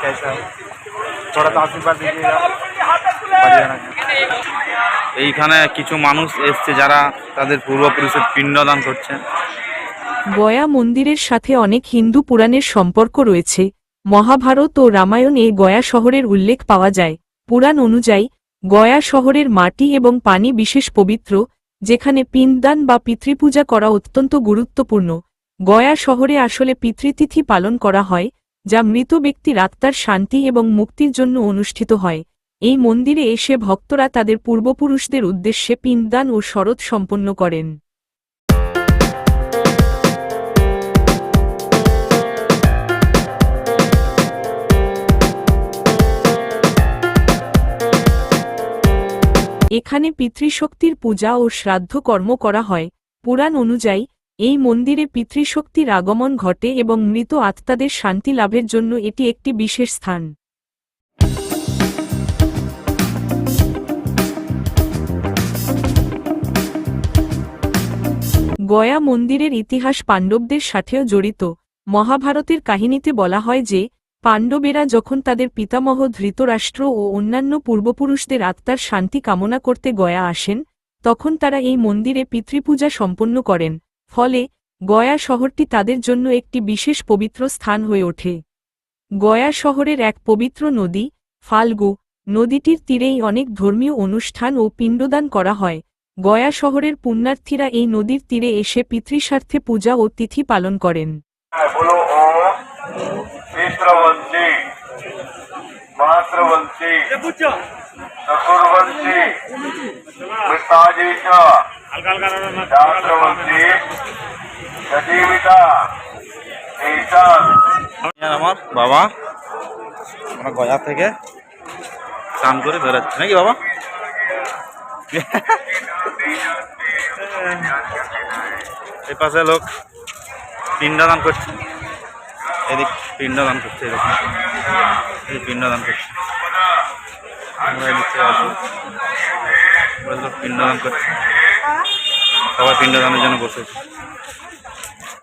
कैसा है थोड़ा सा आशीर्वाद दीजिएगा बढ़िया ना এইখানে কিছু মানুষ এসছে যারা তাদের পূর্বপুরুষের পিণ্ডদান করছে গয়া মন্দিরের সাথে অনেক হিন্দু পুরাণের সম্পর্ক রয়েছে মহাভারত ও রামায়ণে গয়া শহরের উল্লেখ পাওয়া যায় পুরাণ অনুযায়ী গয়া শহরের মাটি এবং পানি বিশেষ পবিত্র যেখানে পিণ্ডদান বা পিতৃপূজা করা অত্যন্ত গুরুত্বপূর্ণ গয়া শহরে আসলে পিতৃতিথি পালন করা হয় যা মৃত ব্যক্তির আত্মার শান্তি এবং মুক্তির জন্য অনুষ্ঠিত হয়। এই মন্দিরে এসে ভক্তরা তাদের পূর্বপুরুষদের উদ্দেশ্যে পিণ্ডদান ও শরৎ সম্পন্ন করেন। এখানে পিতৃশক্তির পূজা ও শ্রাদ্ধ কর্ম করা হয়। পুরাণ অনুযায়ী এই মন্দিরে পিতৃশক্তির আগমন ঘটে এবং মৃত আত্মাদের শান্তি লাভের জন্য এটি একটি বিশেষ স্থান। গয়া মন্দিরের ইতিহাস পাণ্ডবদের সাথেও জড়িত। মহাভারতের কাহিনীতে বলা হয় যে, পাণ্ডবেরা যখন তাদের পিতামহ ধৃতরাষ্ট্র ও অন্যান্য পূর্বপুরুষদের আত্মার শান্তি কামনা করতে গয়া আসেন, তখন তারা এই মন্দিরে পিতৃপূজা সম্পন্ন করেন। ফলে, গয়া শহরটি তাদের জন্য একটি বিশেষ পবিত্র স্থান হয়ে ওঠে। গয়া শহরের এক পবিত্র নদী, ফাল্গু, নদীটির তীরেই অনেক ধর্মীয় অনুষ্ঠান ও পিণ্ডদান করা হয়। গয়া শহরের পুণ্যার্থীরা এই নদীর তীরে এসে পিতৃস্বার্থে পূজা ও তিথি পালন করেন। बोलो আমার বাবা আমরা গয়া থেকে স্নান করে বেরোচ্ছে। নাকি বাবা? এই পাশে লোক পিণ্ডদান করছে। এদিক পিণ্ডদান করছে, এদিক। এই পিণ্ডদান করছে। আমরা এদিক আসি লোক পিণ্ডদান করছে। সবাই পিণ্ডদানের জন্য বসেছে